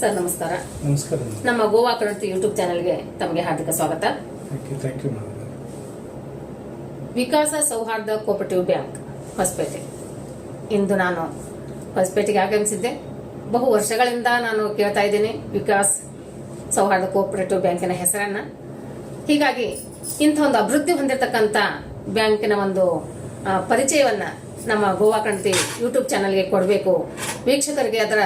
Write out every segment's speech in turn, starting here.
Sir ನಮಸ್ಕಾರ. ನಮಸ್ಕಾರ ನಮ್ಮ ಗೋವಾ ಕ್ರಾಂತಿ ಯೂಟ್ಯೂಬ್ ಚಾನೆಲ್ಗೆ ತಮಗೆ ಹಾರ್ದಿಕ ಸ್ವಾಗತ. ವಿಕಾಸ ಸೌಹಾರ್ದ ಕೋಪರೇಟಿವ್ ಬ್ಯಾಂಕ್ ಹೊಸಪೇಟೆ. ಇಂದು ನಾನು ಹೊಸಪೇಟೆಗೆ ಆಗಮಿಸಿದ್ದೆ. ಬಹು ವರ್ಷಗಳಿಂದ ನಾನು ಕೇಳ್ತಾ ಇದ್ದೀನಿ ವಿಕಾಸ್ ಸೌಹಾರ್ದ ಕೋಪರೇಟಿವ್ ಬ್ಯಾಂಕಿನ ಹೆಸರನ್ನ. ಹೀಗಾಗಿ ಇಂಥ ಒಂದು ಅಭಿವೃದ್ಧಿ ಹೊಂದಿರತಕ್ಕಂಥ ಬ್ಯಾಂಕಿನ ಒಂದು ಪರಿಚಯವನ್ನ ನಮ್ಮ ಗೋವಾ ಕಣತಿ ಯೂಟ್ಯೂಬ್ ಚಾನಲ್ಗೆ ಕೊಡಬೇಕು. ವೀಕ್ಷಕರಿಗೆ ಅದರ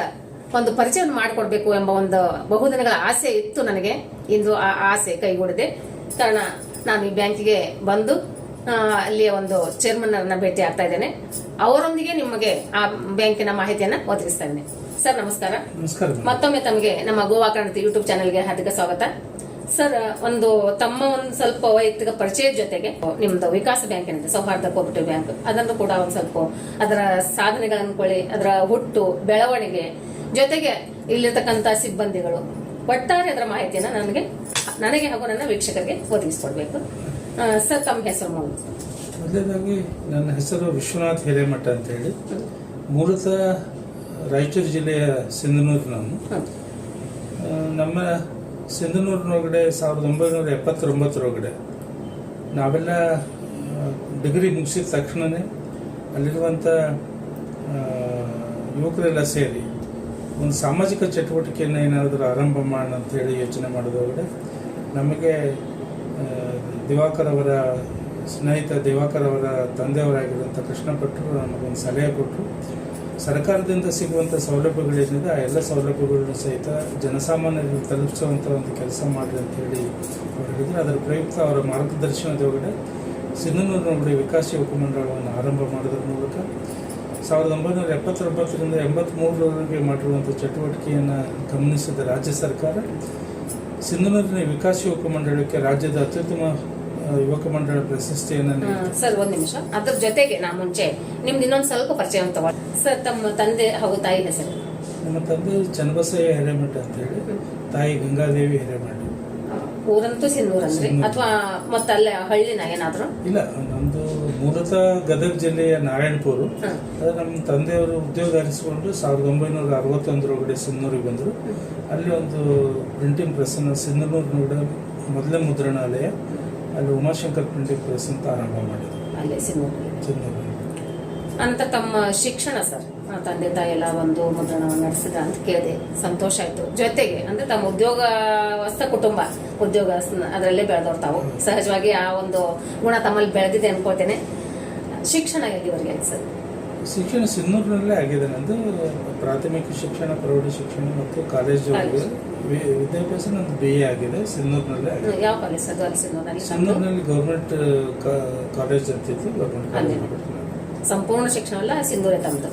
ಒಂದು ಪರಿಚಯವನ್ನು ಮಾಡಿಕೊಡ್ಬೇಕು ಎಂಬ ಒಂದು ಬಹುದಿನಗಳ ಆಸೆ ಇತ್ತು ನನಗೆ. ಇಂದು ಆ ಆಸೆ ಕೈಗೂಡಿದೆ. ಕಾರಣ ನಾನು ಈ ಬ್ಯಾಂಕಿಗೆ ಬಂದು ಅಲ್ಲಿಯ ಒಂದು ಚೇರ್ಮನ್ ಅನ್ನ ಭೇಟಿ ಆಗ್ತಾ ಇದ್ದೇನೆ. ಅವರೊಂದಿಗೆ ನಿಮಗೆ ಆ ಬ್ಯಾಂಕಿನ ಮಾಹಿತಿಯನ್ನ ಒದಗಿಸ್ತಾ ಇದ್ದೇನೆ. ಸರ್ ನಮಸ್ಕಾರ. ನಮಸ್ಕಾರ ಮತ್ತೊಮ್ಮೆ ತಮಗೆ ನಮ್ಮ ಗೋವಾ ಕ್ರಾಂತಿ ಯೂಟ್ಯೂಬ್ ಚಾನೆಲ್ಗೆ ಹಾರ್ದಿಕ ಸ್ವಾಗತ. ಸರ್ ಒಂದು ತಮ್ಮ ಒಂದು ಸ್ವಲ್ಪ ವೈಯಕ್ತಿಕ ಪರಿಚಯದ ಜೊತೆಗೆ ನಿಮ್ದು ವಿಕಾಸ ಬ್ಯಾಂಕ್ ಏನಿದೆ ಸೌಹಾರ್ದ ಕೋಪರೇಟಿವ್ ಬ್ಯಾಂಕ್. ಅದನ್ನು ಕೂಡ ಒಂದು ಸ್ವಲ್ಪ ಅದರ ಸಾಧನೆಗಳನ್ನು ಕೊಳ್ಳಿ ಅದರ ಹುಟ್ಟು ಬೆಳವಣಿಗೆ ಜೊತೆಗೆ ಇಲ್ಲಿರ್ತಕ್ಕಂಥ ಸಿಬ್ಬಂದಿಗಳು ಒಟ್ಟಾರೆ ಅದರ ಮಾಹಿತಿಯನ್ನು ನನಗೆ ನನಗೆ ಹಾಗೂ ನನ್ನ ವೀಕ್ಷಕರಿಗೆ ಒದಗಿಸ್ಕೊಡ್ಬೇಕು. ಸರ್ ತಮ್ಮ ಹೆಸರು ಮಾಡಿ. ಮೊದಲನೇದಾಗಿ ನನ್ನ ಹೆಸರು ವಿಶ್ವನಾಥ್ ಹಿರೇಮಠ ಅಂತ ಹೇಳಿ. ಮೂಲತಃ ರಾಯಚೂರು ಜಿಲ್ಲೆಯ ಸಿಂಧನೂರು ನಾನು. ನಮ್ಮ ಸಿಂಧನೂರಿನೊಳಗಡೆ ಸಾವಿರದ ಒಂಬೈನೂರ ಎಪ್ಪತ್ತೊಂಬತ್ತರೊಳಗಡೆ ನಾವೆಲ್ಲ ಡಿಗ್ರಿ ಮುಗಿಸಿದ ತಕ್ಷಣವೇ ಅಲ್ಲಿರುವಂಥ ಯುವಕರೆಲ್ಲ ಸೇರಿ ಒಂದು ಸಾಮಾಜಿಕ ಚಟುವಟಿಕೆಯನ್ನು ಏನಾದರೂ ಆರಂಭ ಮಾಡೋಣ ಅಂತ ಹೇಳಿ ಯೋಚನೆ ಮಾಡಿದವರೆ ನಮಗೆ ದಿವಾಕರವರ ದಿವಾಕರ್ ಅವರ ಸ್ನೇಹಿತ ದಿವಾಕರ್ ಅವರ ತಂದೆಯವರಾಗಿರುವಂಥ ಕೃಷ್ಣ ಭಟ್ರು ನಮಗೊಂದು ಸಲಹೆ ಕೊಟ್ಟರು ಸರ್ಕಾರದಿಂದ ಸಿಗುವಂಥ ಸೌಲಭ್ಯಗಳೇನಿದೆ ಆ ಎಲ್ಲ ಸೌಲಭ್ಯಗಳನ್ನು ಸಹಿತ ಜನಸಾಮಾನ್ಯರಿಗೆ ತಲುಪಿಸುವಂಥ ಒಂದು ಕೆಲಸ ಮಾಡಿರಿ ಅಂತ ಹೇಳಿ ಅವರು ಹೇಳಿದರು. ಅದರ ಪ್ರಯುಕ್ತ ಅವರ ಮಾರ್ಗದರ್ಶನದೊಳಗಡೆ ಸಿಂಧನೂರಿನೊಳಗಡೆ ವಿಕಾಸ ಯುವಕ ಮಂಡಳವನ್ನು ಆರಂಭ ಮಾಡೋದ್ರ ಮೂಲಕ ಸಾವಿರದ ಒಂಬೈನೂರ ಎಪ್ಪತ್ತೊಂಬತ್ತರಿಂದ ಎಂಬತ್ತ್ಮೂರರವರೆಗೆ ಮಾಡಿರುವಂಥ ಚಟುವಟಿಕೆಯನ್ನು ಗಮನಿಸಿದ ರಾಜ್ಯ ಸರ್ಕಾರ ಸಿಂಧನೂರಿನ ವಿಕಾಸ ಯುವಕ ಮಂಡಳಕ್ಕೆ ರಾಜ್ಯದ ಅತ್ಯುತ್ತಮ ಯುವಕ ಮಂಡಳ ಪ್ರಶಸ್ತಿಯನ್ನು ಸರ್ ಒಂದ್ ನಿಮಿಷ. ಅದ್ರ ಜೊತೆಗೆ ನಾ ಮುಂಚೆ ನಿಮ್ದು ಇನ್ನೊಂದು ಸ್ವಲ್ಪ ಪರಿಚಯ ಅಂತ ಸರ್ ತಮ್ಮ ತಂದೆ ಹಾಗೂ ತಾಯಿ ಹೆಸರು? ನಮ್ಮ ತಂದೆ ಚನ್ನಬಸಯ್ಯ ಹಿರೇಮಠ ಅಂತ ಹೇಳಿ ತಾಯಿ ಗಂಗಾದೇವಿ ಹಿರೇಮಠ. ಊರಂತೂ ಸಿಂಧೂರ್. ಅಂದ್ರೆ ಅಥವಾ ಮತ್ತೆ ಅಲ್ಲೇ ಹಳ್ಳಿನ ಏನಾದ್ರು? ಇಲ್ಲ ನಮ್ದು ಮೂಲತಃ ಗದಗ ಜಿಲ್ಲೆಯ ನಾರಾಯಣಪುರ. ಅದು ನಮ್ಮ ತಂದೆಯವರು ಉದ್ಯೋಗ ಅರಿಸಿಕೊಂಡು ಸಾವಿರದ ಒಂಬೈನೂರ ಅರವತ್ತೊಂದರೊಳಗಡೆ ಸಿನ್ನೂರಿಗೆ ಬಂದರು. ಅಲ್ಲಿ ಒಂದು ಪ್ರಿಂಟಿಂಗ್ ಪ್ರೆಸ್ ಅನ್ನು ನೋಡ ಮೊದಲೇ ಮುದ್ರಣಾಲಯ. ಅಲ್ಲಿ ಉಮಾಶಂಕರ್ ಪ್ರಿಂಟಿಂಗ್ ಪ್ರೆಸ್ ಅಂತ ಆರಂಭ ಮಾಡಿದ್ರು. ಅಂತ ತಮ್ಮ ಶಿಕ್ಷಣ ಸರ್ ತಂದೆ ತಾಯಿ ಎಲ್ಲ ಒಂದು ಮುದ್ರಣವನ್ನು ನಡೆಸಿದ್ರ ಅಂತ ಕೇಳಿದೆ. ಸಂತೋಷ ಆಯ್ತು. ಜೊತೆಗೆ ಅಂದ್ರೆ ತಮ್ಮ ಉದ್ಯೋಗಸ್ಥ ಕುಟುಂಬ. ಉದ್ಯೋಗ ಅದರಲ್ಲೇ ಬೆಳೆದವ್ರು ತಾವು. ಸಹಜವಾಗಿ ಆ ಒಂದು ಗುಣ ತಮ್ಮಲ್ಲಿ ಬೆಳೆದಿದೆ ಅನ್ಕೋತೇನೆ. ಶಿಕ್ಷಣ ಎಲ್ಲಿವರೆಗೆ ಆಯ್ತು ಸರ್ ಶಿಕ್ಷಣ ಸಿನ್ನೂರಿನಲ್ಲೇ ಆಗಿದೆ ನಂದು. ಪ್ರಾಥಮಿಕ ಶಿಕ್ಷಣ ಪ್ರೌಢ ಶಿಕ್ಷಣ ಮತ್ತು ಕಾಲೇಜು ವಿದ್ಯಾಭ್ಯಾಸ ನಂದು ಬಿ ಎ ಆಗಿದೆ. ಸಿನ್ನೂರಿನಲ್ಲೇ ಆಗಿದೆ. ಸಿನ್ನೂರಿನಲ್ಲಿ ಗೌರ್ಮೆಂಟ್ ಕಾಲೇಜ್ ಅಂತಿತ್ತು ಗೌರ್ಮೆಂಟ್. ಸಂಪೂರ್ಣ ಶಿಕ್ಷಣ ಎಲ್ಲ ಸಿಂಧೂರೇ ತಮ್ಮದು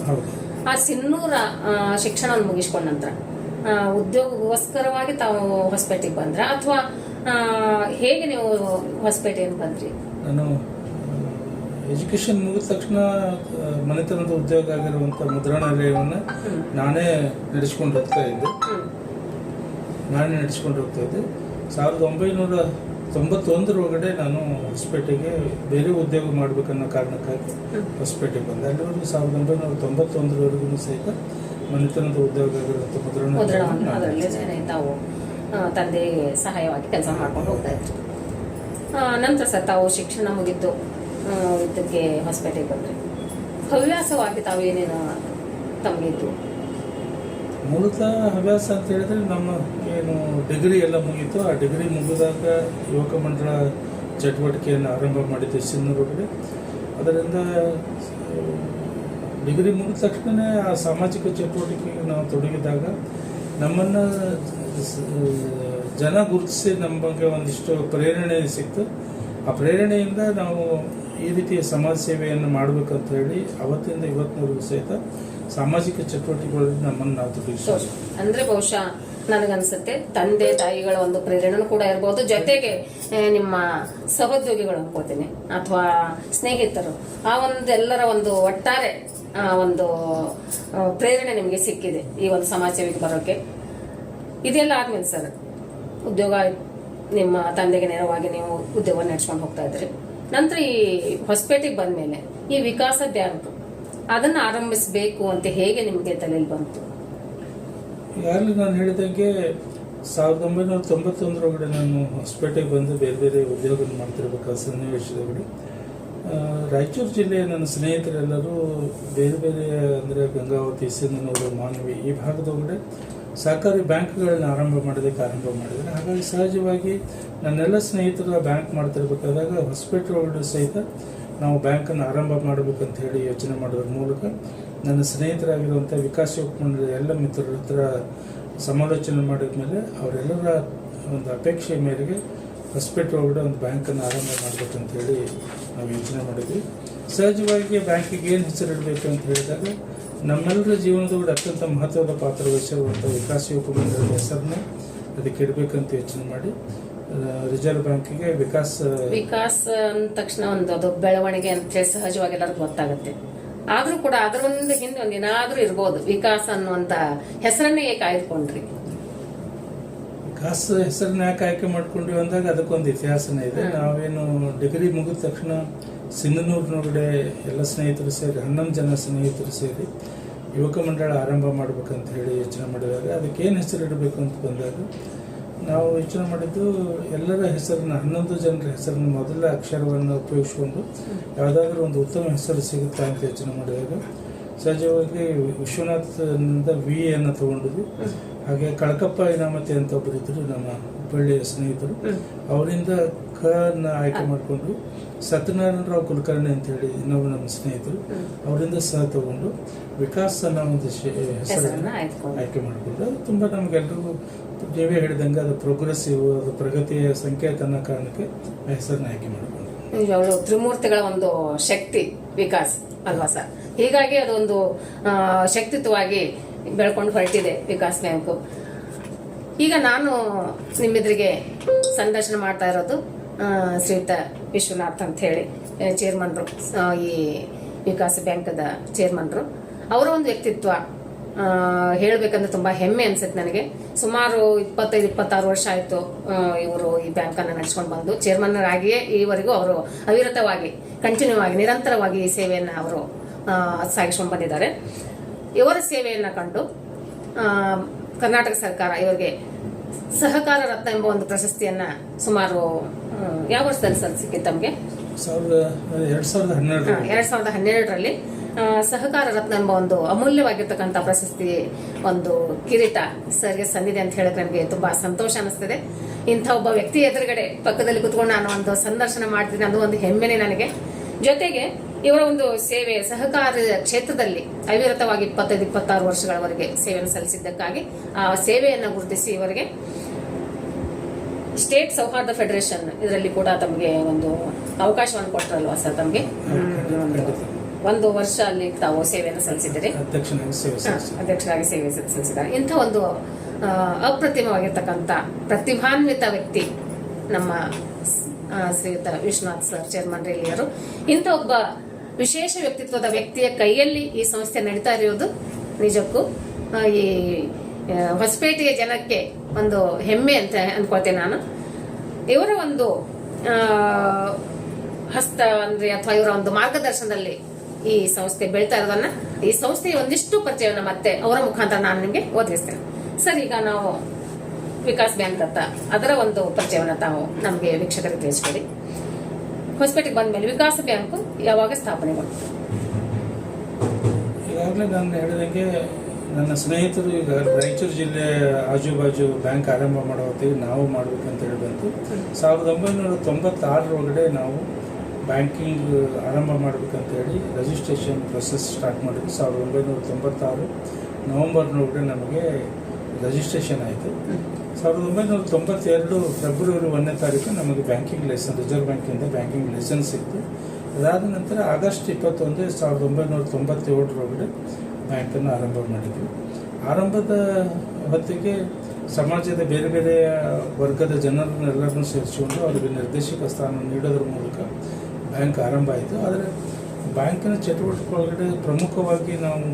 ಆ ಸಿನ್ನೂರ ಶಿಕ್ಷಣ ಶಿಕ್ಷಣವನ್ನು ಮುಗಿಸ್ಕೊಂಡ ನಂತರ ಉದ್ಯೋಗಕ್ಕೋಸ್ಕರವಾಗಿ ತಾವು ಹೊಸಪೇಟೆಗೆ ಬಂದ್ರ? ಅಥವಾ ಹೇಗೆ ನೀವು ಹೊಸಪೇಟೆಗೆ ಬಂದ್ರಿ? ನಾನು ಎಜುಕೇಶನ್ ಮುಗಿದ ತಕ್ಷಣ ಮನೆತನದ ಉದ್ಯೋಗ ಆಗಿರುವಂಥ ಮುದ್ರಣಾಲಯವನ್ನು ನಾನೇ ನಡೆಸ್ಕೊಂಡು ಹೋಗ್ತಾ ಇದ್ದೆ. ನಾನೇ ನಡೆಸ್ಕೊಂಡು ಹೋಗ್ತಾ ಇದ್ದೆ. ಸಾವಿರದ ಒಂಬೈನೂರ ತೊಂಬತ್ತೊಂದರೊಳಗಡೆ ನಾನು ಹೊಸಪೇಟೆಗೆ ಬೇರೆ ಉದ್ಯೋಗ ಮಾಡಬೇಕನ್ನೋ ಕಾರಣಕ್ಕಾಗಿ ಹೊಸಪೇಟೆಗೆ ಬಂದೆ. ಅಲ್ಲಿವರೆಗೂ ಸಾವಿರದ ಒಂಬೈನೂರ ತೊಂಬತ್ತೊಂದರವರೆಗೂ ಸಹಿತ ಮನೆತನದ ಉದ್ಯೋಗ ಮುದ್ರಣವನ್ನು ಅದರಲ್ಲೇ ತಾವು ಆ, ತಂದೆಗೆ ಸಹಾಯವಾಗಿ ಕೆಲಸ ಮಾಡ್ಕೊಂಡು ಹೋಗ್ತಾ ಇದ್ರು. ನಂತರ ಸರ್ ತಾವು ಶಿಕ್ಷಣ ಮುಗಿದ್ದು ಇದಕ್ಕೆ ಹೊಸಪೇಟೆಗೆ ಬಂದ್ರಿ. ಹವ್ಯಾಸವಾಗಿ ತಾವು ಏನೇನು ತಮಗಿದ್ದು ಮೂಲತಃ ಹವ್ಯಾಸ ಅಂತ ಹೇಳಿದ್ರೆ ನಮ್ಮ ಏನು ಡಿಗ್ರಿ ಎಲ್ಲ ಮುಗೀತು. ಆ ಡಿಗ್ರಿ ಮುಗಿದಾಗ ಯುವಕ ಮಂಡಳ ಚಟುವಟಿಕೆಯನ್ನು ಆರಂಭ ಮಾಡಿದ್ದೆ ಸಿನ್ನೂರು ಅದರಿಂದ ಡಿಗ್ರಿ ಮುಗಿದ ತಕ್ಷಣ ಆ ಸಾಮಾಜಿಕ ಚಟುವಟಿಕೆಗೆ ನಾವು ತೊಡಗಿದಾಗ ನಮ್ಮನ್ನು ಜನ ಗುರುತಿಸಿ ನಮ್ಮ ಬಗ್ಗೆ ಒಂದಿಷ್ಟು ಪ್ರೇರಣೆ ಸಿಕ್ತು. ಆ ಪ್ರೇರಣೆಯಿಂದ ನಾವು ಈ ರೀತಿಯ ಸಮಾಜ ಸೇವೆಯನ್ನು ಮಾಡಬೇಕಂತ ಹೇಳಿ ಅವತ್ತಿಂದ ಇವತ್ತಿನವರೆಗೂ ಸಹಿತ ಸಾಮಾಜಿಕ ಚಟುವಟಿಕೆಗಳಲ್ಲಿ ನಮ್ಮನ್ನು ನಾವು ತೊಡಗಿಸ್ತೀವಿ ಅಂದ್ರೆ ಬಹುಶಃ ನನಗನ್ಸುತ್ತೆ, ತಂದೆ, ತಾಯಿಗಳ ಒಂದು ಪ್ರೇರಣೆ ಕೂಡ ಇರಬಹುದು ಜೊತೆಗೆ ನಿಮ್ಮ ಸಹೋದ್ಯೋಗಿಗಳು ಅನ್ಕೋತೀನಿ ಅಥವಾ ಸ್ನೇಹಿತರು. ಆ ಒಂದು ಎಲ್ಲರ ಒಂದು ಒಟ್ಟಾರೆ ಒಂದು ಪ್ರೇರಣೆ ನಿಮಗೆ ಸಿಕ್ಕಿದೆ ಈ ಒಂದು ಸಮಾಜ ಸೇವೆಗೆ ಬರೋಕೆ. ಇದೆಲ್ಲ ಆದ್ಮೇಲೆ ಸರ್, ಉದ್ಯೋಗ ನಿಮ್ಮ ತಂದೆಗೆ ನೆರವಾಗಿ ನೀವು ಉದ್ಯೋಗ ನಡೆಸ್ಕೊಂಡು ಹೋಗ್ತಾ ಇದ್ರಿ ನಂತರ ಈ ಹೊಸಪೇಟೆಗೆ ಬಂದ್ಮೇಲೆ ಈ ವಿಕಾಸ ಬ್ಯಾಂಕ್, ಅದನ್ನ ಆರಂಭಿಸಬೇಕು ಅಂತ ಹೇಗೆ ನಿಮಗೆ ತಲೆಯಲ್ಲಿ ಬಂತು? ಯಾರು ನಾನು ಹೇಳಿದಂಗೆ ಸಾವಿರದ ಒಂಬೈನೂರ ತೊಂಬತ್ತೊಂದರೊಳಗಡೆ ನಾನು ಹೊಸಪೇಟೆಗೆ ಬಂದು ಬೇರೆ ಬೇರೆ ಉದ್ಯೋಗ ಮಾಡ್ತಿರ್ಬೇಕಾದ ಸನ್ನಿವೇಶದೊಳಗಡೆ ರಾಯಚೂರು ಜಿಲ್ಲೆಯ ನನ್ನ ಸ್ನೇಹಿತರೆಲ್ಲರೂ ಬೇರೆ ಬೇರೆ, ಅಂದರೆ ಗಂಗಾವತಿ, ಸಿಂಧನೂರು, ಮಾನವಿ ಈ ಭಾಗದೊಳಗಡೆ ಸಹಕಾರಿ ಬ್ಯಾಂಕ್ಗಳನ್ನ ಆರಂಭ ಮಾಡೋದಕ್ಕೆ ಆರಂಭ ಮಾಡಿದ್ದಾರೆ. ಹಾಗಾಗಿ ಸಹಜವಾಗಿ ನನ್ನೆಲ್ಲ ಸ್ನೇಹಿತರ ಬ್ಯಾಂಕ್ ಮಾಡ್ತಿರ್ಬೇಕಾದಾಗ ಹೊಸಪೇಟೆ ಸಹಿತ ನಾವು ಬ್ಯಾಂಕನ್ನು ಆರಂಭ ಮಾಡಬೇಕಂತ ಹೇಳಿ ಯೋಚನೆ ಮಾಡೋದ್ರ ಮೂಲಕ ನನ್ನ ಸ್ನೇಹಿತರಾಗಿರುವಂಥ ವಿಕಾಸ ಮಂಡಳಿಯ ಎಲ್ಲ ಮಿತ್ರರ ಹತ್ರ ಸಮಾಲೋಚನೆ ಮಾಡಿದ ಮೇಲೆ ಅವರೆಲ್ಲರ ಒಂದು ಅಪೇಕ್ಷೆ ಮೇರೆಗೆ ಹೊಸಪೇಟೆ ಒಳಗಡೆ ಒಂದು ಬ್ಯಾಂಕನ್ನು ಆರಂಭ ಮಾಡಬೇಕಂತ ಹೇಳಿ ನಾವು ಯೋಚನೆ ಮಾಡಿದ್ವಿ. ಸಹಜವಾಗಿ ಬ್ಯಾಂಕಿಗೆ ಏನು ಹೆಸರಿಡಬೇಕು ಅಂತ ಹೇಳಿದಾಗ, ನಮ್ಮೆಲ್ಲರ ಜೀವನದೊಳಗೆ ಅತ್ಯಂತ ಮಹತ್ವದ ಪಾತ್ರ ವಹಿಸಿರುವಂಥ ವಿಕಾಸ ಯುವಕ ಮಂಡಳಿಯ ಹೆಸರನ್ನ ಅದಕ್ಕೆ ಇಡಬೇಕಂತ ಯೋಚನೆ ಮಾಡಿ ರಿಸರ್ವ್ ಬ್ಯಾಂಕಿಗೆ ವಿಕಾಸ್ ವಿಕಾಸ್ ಅಂದ ತಕ್ಷಣ ಒಂದು ಅದು ಬೆಳವಣಿಗೆ ಅಂತ ಹೇಳಿ ಸಹಜವಾಗಿ ಎಲ್ಲರಿಗೂ ಗೊತ್ತಾಗುತ್ತೆ. ಆದರೂ ಕೂಡ ಅದರ ಒಂದು ಹಿಂದೆ ಒಂದು ಏನಾದ್ರೂ ಇರ್ಬೋದು ವಿಕಾಸ್ ಅನ್ನುವಂತ ಹೆಸರನ್ನೇ ಕಾಯ್ದುಕೊಂಡ್ರಿ ವಿಕಾಸ್ ಹೆಸರನ್ನ ಯಾಕೆ ಆಯ್ಕೆ ಮಾಡ್ಕೊಂಡ್ವಿ ಅಂದಾಗ ಅದಕ್ಕೊಂದು ಇತಿಹಾಸನೇ ಇದೆ. ನಾವೇನು ಡಿಗ್ರಿ ಮುಗಿದ ತಕ್ಷಣ ಸಿಂಧನೂರಿನೊಳಗಡೆ ಎಲ್ಲ ಸ್ನೇಹಿತರು ಸೇರಿ ಹನ್ನೊಂದು ಜನ ಸ್ನೇಹಿತರು ಸೇರಿ ಯುವಕ ಮಂಡಳ ಆರಂಭ ಮಾಡ್ಬೇಕಂತ ಹೇಳಿ ಯೋಚನೆ ಮಾಡಿದಾಗ ಅದಕ್ಕೇನು ಹೆಸರು ಇಡಬೇಕು ಅಂತ ಬಂದಾಗ ನಾವು ಯೋಚನೆ ಮಾಡಿದ್ದು ಎಲ್ಲರ ಹೆಸರನ್ನ ಹನ್ನೊಂದು ಜನರ ಹೆಸರನ್ನ ಮೊದಲ ಅಕ್ಷರವನ್ನು ಉಪಯೋಗಿಸ್ಕೊಂಡು ಯಾವುದಾದ್ರೂ ಒಂದು ಉತ್ತಮ ಹೆಸರು ಸಿಗುತ್ತಾ ಅಂತ ಯೋಚನೆ ಮಾಡಿದಾಗ ಸಹಜವಾಗಿ ವಿಶ್ವನಾಥನಿಂದ ವಿ ಎನ್ನು ತಗೊಂಡಿದ್ವಿ. ಹಾಗೆ ಕಳಕಪ್ಪ ಇನಾಮತಿ ಅಂತ ಒಬ್ಬರು ಇದ್ರು ನಮ್ಮ ಹುಬ್ಬಳ್ಳಿಯ ಸ್ನೇಹಿತರು. ಅವರಿಂದ ಕ ನ ಆಯ್ಕೆ ಮಾಡಿಕೊಂಡು ಸತ್ಯನಾರಾಯಣ ರಾವ್ ಕುಲಕರ್ಣಿ ಅಂತ ಹೇಳಿ ಇನ್ನೊಬ್ಬರು ನಮ್ಮ ಸ್ನೇಹಿತರು. ಅವರಿಂದ ಸಹ ತಗೊಂಡು ವಿಕಾಸ್ ಅನ್ನೋ ಒಂದು ಹೆಸರನ್ನ ಆಯ್ಕೆ ಮಾಡಿಕೊಂಡು ಅದು ತುಂಬ ನಮಗೆಲ್ರಿಗೂ ನೀವೇ ಹೇಳಿದಂಗೆ ಅದು ಪ್ರೋಗ್ರೆಸಿವ್ ಅದು ಪ್ರಗತಿಯ ಸಂಕೇತ ಅನ್ನೋ ಕಾರಣಕ್ಕೆ ಆ ಹೆಸರನ್ನ ಆಯ್ಕೆ ಮಾಡಿಕೊಂಡು ತ್ರಿಮೂರ್ತಿಗಳ ಒಂದು ಶಕ್ತಿ ವಿಕಾಸ್ ಅಲ್ವಾ ಸರ್? ಹೀಗಾಗಿ ಅದೊಂದು ಶಕ್ತಿತ್ವವಾಗಿ ಬೆಳ್ಕೊಂಡು ಹೊರಟಿದೆ ವಿಕಾಸ್ ಬ್ಯಾಂಕು ಈಗ ನಾನು ನಿಮ್ಮೆದುರಿಗೆ ಸಂದರ್ಶನ ಮಾಡ್ತಾ ಇರೋದು ಶ್ರೀಯುತ ವಿಶ್ವನಾಥ್ ಅಂತ ಹೇಳಿ ಚೇರ್ಮನ್ರು ಈ ವಿಕಾಸ ಬ್ಯಾಂಕದ ಚೇರ್ಮನ್ರು ಅವರ ಒಂದು ವ್ಯಕ್ತಿತ್ವ ಹೇಳಬೇಕಂದ್ರೆ ತುಂಬ ಹೆಮ್ಮೆ ಅನ್ಸುತ್ತೆ ನನಗೆ. ಸುಮಾರು ಇಪ್ಪತ್ತೈದು, ಇಪ್ಪತ್ತಾರು ವರ್ಷ ಆಯ್ತು ಇವರು ಈ ಬ್ಯಾಂಕ್ ಅನ್ನ ನಡೆಸ್ಕೊಂಡು ಬಂದು. ಚೇರ್ಮನ್ನರಾಗಿಯೇ ಈವರೆಗೂ ಅವರು ಅವಿರತವಾಗಿ ಕಂಟಿನ್ಯೂ ಆಗಿ, ನಿರಂತರವಾಗಿ ಈ ಸೇವೆಯನ್ನು ಅವರು ಸಾಗಿಸ್ಕೊಂಡು ಬಂದಿದ್ದಾರೆ. ಇವರ ಸೇವೆಯನ್ನ ಕಂಡು ಕರ್ನಾಟಕ ಸರ್ಕಾರ ಇವರಿಗೆ ಸಹಕಾರ ರತ್ನ ಎಂಬ ಒಂದು ಪ್ರಶಸ್ತಿಯನ್ನ ಸುಮಾರು ಯಾವ ವರ್ಷದಲ್ಲಿ ಸರ್ ಸಿಕ್ಕಿತ್ತು ತಮಗೆ? ಸಾವಿರದ ಎರಡು ಸಾವಿರದ ಎರಡ್ ಸಾವಿರದ ಹನ್ನೆರಡರಲ್ಲಿ ಸಹಕಾರ ರತ್ನ ಎಂಬ ಒಂದು ಅಮೂಲ್ಯವಾಗಿರ್ತಕ್ಕಂಥ ಪ್ರಶಸ್ತಿ ಒಂದು ಕಿರೀಟ ಸರ್ಗೆ ಸಂದಿದೆ ಅಂತ ಹೇಳಿದ್ರೆ ನನಗೆ ತುಂಬಾ ಸಂತೋಷ ಅನಿಸ್ತದೆ. ಇಂಥ ಒಬ್ಬ ವ್ಯಕ್ತಿ ಎದುರುಗಡೆ ಪಕ್ಕದಲ್ಲಿ ಕುತ್ಕೊಂಡು ನಾನು ಒಂದು ಸಂದರ್ಶನ ಮಾಡ್ತೀನಿ ಅದು ಒಂದು ಹೆಮ್ಮೆನೆ ನನಗೆ. ಜೊತೆಗೆ ಇವರ ಒಂದು ಸೇವೆ ಸಹಕಾರ ಕ್ಷೇತ್ರದಲ್ಲಿ ಅವಿರತವಾಗಿ ಇಪ್ಪತ್ತೈದು ಇಪ್ಪತ್ತಾರು ವರ್ಷಗಳವರೆಗೆ ಸೇವೆಯನ್ನು ಸಲ್ಲಿಸಿದ್ದಕ್ಕಾಗಿ ಆ ಸೇವೆಯನ್ನು ಗುರುತಿಸಿ ಇವರಿಗೆ ಸ್ಟೇಟ್ ಸೌಹಾರ್ದ ಫೆಡರೇಷನ್ ಇದರಲ್ಲಿ ಕೂಡ ತಮಗೆ ಒಂದು ಅವಕಾಶವನ್ನು ಕೊಟ್ಟರಲ್ವಾ ಸರ್ ತಮಗೆ? ಒಂದು ವರ್ಷ ಅಲ್ಲಿ ತಾವು ಸೇವೆಯನ್ನು ಸಲ್ಲಿಸಿದ್ದೀರಿ. ಅಧ್ಯಕ್ಷರಾಗಿ ಸೇವೆ ಸಲ್ಲಿಸಿದ್ದಾರೆ. ಇಂಥ ಒಂದು ಅಪ್ರತಿಮವಾಗಿರ್ತಕ್ಕಂಥ ಪ್ರತಿಭಾನ್ವಿತ ವ್ಯಕ್ತಿ ನಮ್ಮ ಶ್ರೀಯುತ ವಿಶ್ವನಾಥ್ ಸರ್ ಚೇರ್ಮನ್ ರೇಲಿಯವರು ಇಂಥ ಒಬ್ಬ ವಿಶೇಷ ವ್ಯಕ್ತಿತ್ವದ ವ್ಯಕ್ತಿಯ ಕೈಯಲ್ಲಿ ಈ ಸಂಸ್ಥೆ ನಡೀತಾ ಇರೋದು ನಿಜಕ್ಕೂ. ಈ ಹೊಸಪೇಟೆಯ ಜನಕ್ಕೆ ಒಂದು ಹೆಮ್ಮೆ ಅಂತ ಅನ್ಕೋತೇನೆ ನಾನು. ಇವರ ಒಂದು ಹಸ್ತ ಅಂದ್ರೆ ಅಥವಾ ಇವರ ಒಂದು ಮಾರ್ಗದರ್ಶನದಲ್ಲಿ ಈ ಸಂಸ್ಥೆ ಬೆಳೀತಾ ಇರೋದನ್ನ, ಈ ಸಂಸ್ಥೆಯ ಒಂದಿಷ್ಟು ಪರಿಚಯವನ್ನು ಮತ್ತೆ ಅವರ ಮುಖಾಂತರ ನಾನು ನಿಮಗೆ ಒದಗಿಸ್ತೇನೆ. ಸರ್, ಈಗ ನಾವು ವಿಕಾಸ್ ಬ್ಯಾಂಕ್ ಅಂತ ಅದರ ಒಂದು ಪರಿಚಯವನ್ನು ತಾವು ನಮಗೆ ವೀಕ್ಷಕರಿಗೆ ತಿಳಿಸ್ಕೊಡಿ. ಹೊಸಪೇಟೆಗೆ ಬಂದ ಮೇಲೆ ವಿಕಾಸ ಬ್ಯಾಂಕು ಯಾವಾಗ ಸ್ಥಾಪನೆ ಈಗಾಗಲೇ ನಾನು ನನ್ನ ಸ್ನೇಹಿತರು ಈಗ ರಾಯಚೂರು ಜಿಲ್ಲೆ ಆಜುಬಾಜು ಬ್ಯಾಂಕ್ ಆರಂಭ ಮಾಡೋ ಹೊತ್ತಿಗೆ ನಾವು ಮಾಡಬೇಕಂತ ಹೇಳಿ ಬಂತು. ಸಾವಿರದ ಒಂಬೈನೂರ ತೊಂಬತ್ತಾರರೊಳಗಡೆ ನಾವು ಬ್ಯಾಂಕಿಂಗ್ ಆರಂಭ ಮಾಡಬೇಕಂತ ಹೇಳಿ ರಿಜಿಸ್ಟ್ರೇಷನ್ ಪ್ರೊಸೆಸ್ ಸ್ಟಾರ್ಟ್ ಮಾಡಿದ್ವಿ. ಸಾವಿರದ ಒಂಬೈನೂರ ತೊಂಬತ್ತಾರು ನವಂಬರ್ನೊಳಗಡೆ ನಮಗೆ ರಿಜಿಸ್ಟ್ರೇಷನ್ ಆಯಿತು. ಸಾವಿರದ ಒಂಬೈನೂರ ತೊಂಬತ್ತೆರಡು ಫೆಬ್ರವರಿ ಒಂದನೇ ತಾರೀಕು ನಮಗೆ ಬ್ಯಾಂಕಿಂಗ್ ಲೈಸೆನ್ಸ್ ರಿಸರ್ವ್ ಬ್ಯಾಂಕಿಂದ ಬ್ಯಾಂಕಿಂಗ್ ಲೈಸೆನ್ಸ್ ಸಿಕ್ತು. ಅದಾದ ನಂತರ ಆಗಸ್ಟ್ ಇಪ್ಪತ್ತೊಂದು ಸಾವಿರದ ಒಂಬೈನೂರ ತೊಂಬತ್ತೇಳರೊಳಗಡೆ ಬ್ಯಾಂಕನ್ನು ಆರಂಭ ಮಾಡಿದ್ವಿ. ಆರಂಭದ ಹೊತ್ತಿಗೆ ಸಮಾಜದ ಬೇರೆ ಬೇರೆ ವರ್ಗದ ಜನರನ್ನೆಲ್ಲರನ್ನೂ ಸೇರಿಸಿಕೊಂಡು ಅವರಿಗೆ ನಿರ್ದೇಶಕ ಸ್ಥಾನ ನೀಡೋದ್ರ ಮೂಲಕ ಬ್ಯಾಂಕ್ ಆರಂಭ ಆಯಿತು. ಆದರೆ ಬ್ಯಾಂಕಿನ ಚಟುವಟಿಕೆ ಒಳಗಡೆ ಪ್ರಮುಖವಾಗಿ ನಾವು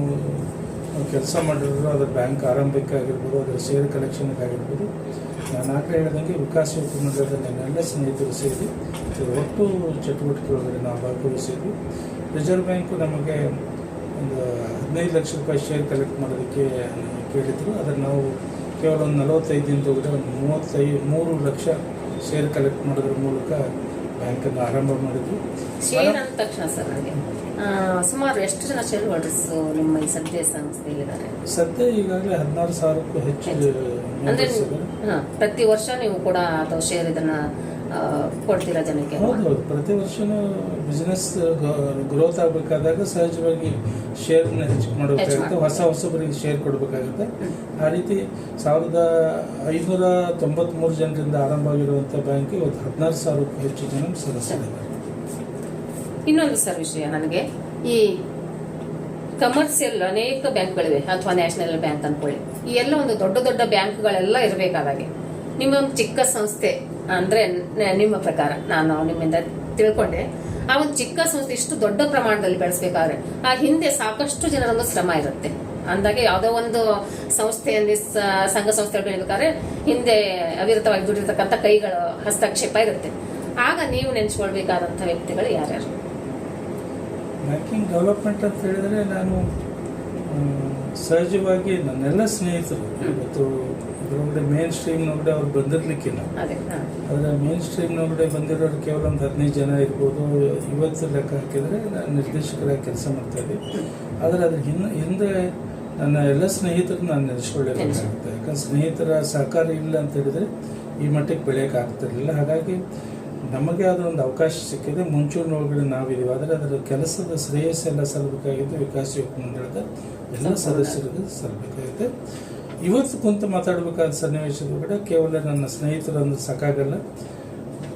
ಕೆಲಸ ಮಾಡಿದ್ರು ಅದರ ಬ್ಯಾಂಕ್ ಆರಂಭಕ್ಕೆ ಆಗಿರ್ಬೋದು ಅದರ ಶೇರ್ ಕಲೆಕ್ಷನ್ಗಾಗಿರ್ಬೋದು ನಾನು ಆಗಲೇ ಹೇಳಿದಂಗೆ ವಿಕಾಸ ಯುವಕ ನನ್ನ ಸ್ನೇಹಿತರು ಸೇರಿ ಒಟ್ಟು ಚಟುವಟಿಕೆ ಒಳಗಡೆ ನಾವು ಭಾಗವಹಿಸಿದ್ವಿ. ರಿಸರ್ವ್ ಬ್ಯಾಂಕು ನಮಗೆ ಒಂದು ಹದಿನೈದು ಲಕ್ಷ ರೂಪಾಯಿ ಶೇರ್ ಕಲೆಕ್ಟ್ ಮಾಡೋದಕ್ಕೆ ಕೇಳಿದ್ರು. ಅದನ್ನು ನಾವು ಕೇವಲ ಒಂದು ನಲವತ್ತೈದು ದಿನದೊಳಗಡೆ ಒಂದು ಮೂವತ್ತೈದು, ಮೂರು ಲಕ್ಷ ಶೇರ್ ಕಲೆಕ್ಟ್ ಮಾಡೋದ್ರ ಮೂಲಕ ಬ್ಯಾಂಕನ್ನು ಆರಂಭ ಮಾಡಿದ್ವಿ. ಸುಮಾರು ಎಷ್ಟು ಜನ ಶೇರ್ ಹೋಲ್ಡರ್ಸ್ ನಿಮ್ಮ ಈ ಸದ್ಯ ಸಂಸ್ಥೆಯಲ್ಲಿದ್ದಾರೆ? ಸದ್ಯ ಈಗಾಗಲೇ ಹದಿನಾರು ಸಾವಿರಕ್ಕೂ ಹೆಚ್ಚು ಅಂದ್ರೆ ಪ್ರತಿ ವರ್ಷ ನೀವು ಕೂಡ ಅಥವಾ ಶೇರ್ ಇದನ್ನ ಕೊಡ್ತೀರಾ ಜನಕ್ಕೆ? ಹೌದು ಹೌದು. ಪ್ರತಿ ವರ್ಷನೂ ಬಿಸ್ನೆಸ್ ಗ್ರೋತ್ ಆಗಬೇಕಾದಾಗ ಸಹಜವಾಗಿ ಶೇರ್ನ ಹೆಚ್ಚು ಮಾಡಬೇಕಾಗುತ್ತೆ. ಹೊಸ ಹೊಸಬರಿಗೆ ಶೇರ್ ಕೊಡಬೇಕಾಗುತ್ತೆ. ಆ ರೀತಿ ಸಾವಿರದ ಐನೂರ ತೊಂಬತ್ಮೂರು ಜನರಿಂದ ಆರಂಭ ಆಗಿರುವಂಥ ಬ್ಯಾಂಕ್ ಇವತ್ತು ಹದಿನಾರು ಸಾವಿರಕ್ಕೂ ಹೆಚ್ಚು ಜನ ಸದಸ್ಯರಿದ್ದಾರೆ. ಇನ್ನೊಂದು ಸರ್ ವಿಷಯ ನನಗೆ. ಈ ಕಮರ್ಷಿಯಲ್ ಅನೇಕ ಬ್ಯಾಂಕ್ಗಳಿವೆ, ಅಥವಾ ನ್ಯಾಷನಲ್ ಬ್ಯಾಂಕ್ ಅನ್ಕೊಳ್ಳಿ. ಈ ಎಲ್ಲ ಒಂದು ದೊಡ್ಡ ದೊಡ್ಡ ಬ್ಯಾಂಕ್ಗಳೆಲ್ಲ ಇರಬೇಕಾದಾಗೆ. ನಿಮ್ಮ ಒಂದು ಚಿಕ್ಕ ಸಂಸ್ಥೆ ಅಂದ್ರೆ ನಿಮ್ಮ ಪ್ರಕಾರ, ನಾನು ನಿಮ್ಮಿಂದ ತಿಳ್ಕೊಂಡೆ. ಆ ಒಂದು ಚಿಕ್ಕ ಸಂಸ್ಥೆ ಇಷ್ಟು ದೊಡ್ಡ ಪ್ರಮಾಣದಲ್ಲಿ ಬೆಳೆಸಬೇಕಾದ್ರೆ, ಆ ಹಿಂದೆ ಸಾಕಷ್ಟು ಜನರೊಂದು ಶ್ರಮ ಇರುತ್ತೆ. ಅಂದಾಗೆ ಯಾವುದೋ ಒಂದು ಸಂಸ್ಥೆಯಲ್ಲಿ ಸಂಘ ಸಂಸ್ಥೆ ಬೆಳಿಬೇಕಾದ್ರೆ ಹಿಂದೆ ಅವಿರತವಾಗಿ ದುಡಿರ್ತಕ್ಕಂಥ ಕೈಗಳು ಹಸ್ತಕ್ಷೇಪ ಇರುತ್ತೆ. ಆಗ ನೀವು ನೆನೆಸ್ಕೊಳ್ಬೇಕಾದಂಥ ವ್ಯಕ್ತಿಗಳು ಯಾರ್ಯಾರು? ಬ್ಯಾಂಕಿಂಗ್ ಡೆವಲಪ್ಮೆಂಟ್ ಅಂತ ಹೇಳಿದ್ರೆ ನಾನು ಸಹಜವಾಗಿ ನನ್ನೆಲ್ಲ ಸ್ನೇಹಿತರು. ಇವತ್ತು ಇದರೊಳಗಡೆ ಮೇನ್ ಸ್ಟ್ರೀಮ್ನೊಳಗಡೆ ಅವ್ರು ಬಂದಿರ್ಲಿಕ್ಕಿಲ್ಲ. ಆದರೆ ಮೇನ್ ಸ್ಟ್ರೀಮ್ನೊಳಗಡೆ ಬಂದಿರೋರು ಕೇವಲ ಒಂದು ಹದಿನೈದು ಜನ ಇರ್ಬೋದು. ಇವತ್ತು ಲೆಕ್ಕ ಹಾಕಿದರೆ ನಾನು ನಿರ್ದೇಶಕರಾಗಿ ಕೆಲಸ ಮಾಡ್ತಾ ಇದ್ದೆ. ಆದರೆ ಅದ್ರ ಹಿನ್ನ ಹಿಂದೆ ನನ್ನ ಎಲ್ಲ ಸ್ನೇಹಿತರು ನಾನು ನೆನೆಸ್ಕೊಳ್ಳೇಬೇಕಾಗುತ್ತೆ. ಯಾಕಂದ್ರೆ ಸ್ನೇಹಿತರ ಸಹಕಾರ ಇಲ್ಲ ಅಂತ ಹೇಳಿದರೆ ಈ ಮಟ್ಟಕ್ಕೆ ಬೆಳೆಯೋಕ್ಕಾಗ್ತಿರಲಿಲ್ಲ. ಹಾಗಾಗಿ ನಮಗೆ ಒಂದು ಅವಕಾಶ ಸಿಕ್ಕಿದೆ. ಮುಂಚೂಣಿನೊಳಗಡೆ ನಾವಿದ್ದೀವಿ ಆದರೆ ಅದರ ಕೆಲಸದ ಶ್ರೇಯಸ್ಸೆಲ್ಲ ಸಲ್ಲಬೇಕಾಗಿದ್ದು ವಿಕಾಸ ಯುವಕ ಮಂಡಳದ ಎಲ್ಲ ಸದಸ್ಯರಿಗೆ ಸಲ್ಲಬೇಕಾಗಿದೆ ಇವತ್ತು ಕುಂತು ಮಾತಾಡಬೇಕಾದ ಸನ್ನಿವೇಶದೊಳಗಡೆ ಕೇವಲ ನನ್ನ ಸ್ನೇಹಿತರೊಂದು ಸಾಕಾಗಲ್ಲ.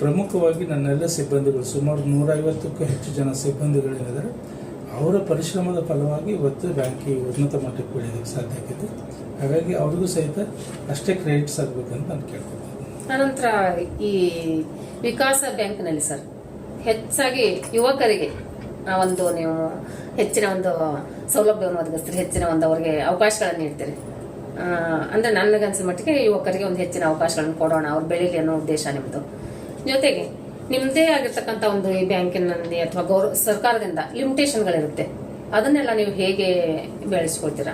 ಪ್ರಮುಖವಾಗಿ ನನ್ನೆಲ್ಲ ಸಿಬ್ಬಂದಿಗಳು ಸುಮಾರು ನೂರೈವತ್ತಕ್ಕೂ ಹೆಚ್ಚು ಜನ ಸಿಬ್ಬಂದಿಗಳೇನಿದ್ದಾರೆ ಅವರ ಪರಿಶ್ರಮದ ಫಲವಾಗಿ ಇವತ್ತು ಬ್ಯಾಂಕಿ ಉನ್ನತ ಮಟ್ಟಕ್ಕೆ ಬೆಳೆಯೋದಕ್ಕೆ ಸಾಧ್ಯ ಆಗಿದೆ. ಹಾಗಾಗಿ ಅವ್ರಿಗೂ ಸಹಿತ ಅಷ್ಟೇ ಕ್ರೆಡಿಟ್ಸ್ ಆಗಬೇಕಂತ ನಾನು ಕೇಳ್ಕೊತೀನಿ. ಅನಂತರ ಈ ವಿಕಾಸ ಬ್ಯಾಂಕ್ನಲ್ಲಿ ಸರ್, ಹೆಚ್ಚಾಗಿ ಯುವಕರಿಗೆ ಆ ಒಂದು ನೀವು ಹೆಚ್ಚಿನ ಒಂದು ಸೌಲಭ್ಯವನ್ನು ಒದಗಿಸ್ತೀರಿ, ಹೆಚ್ಚಿನ ಒಂದು ಅವರಿಗೆ ಅವಕಾಶಗಳನ್ನು ನೀಡ್ತೀರಿ. ಅಂದರೆ ನನಗನ್ಸಿದ ಮಟ್ಟಿಗೆ ಯುವಕರಿಗೆ ಒಂದು ಹೆಚ್ಚಿನ ಅವಕಾಶಗಳನ್ನು ಕೊಡೋಣ, ಅವ್ರು ಬೆಳೀಲಿ ಅನ್ನೋ ಉದ್ದೇಶ ನಿಮ್ಮದು ಜೊತೆಗೆ ನಿಮ್ಮದೇ ಆಗಿರ್ತಕ್ಕಂಥ ಒಂದು ಈ ಬ್ಯಾಂಕಿನಲ್ಲಿ ಅಥವಾ ಗೌರವ ಸರ್ಕಾರದಿಂದ ಲಿಮಿಟೇಷನ್ಗಳಿರುತ್ತೆ, ಅದನ್ನೆಲ್ಲ ನೀವು ಹೇಗೆ ಬೆಳೆಸ್ಕೊಳ್ತೀರಾ?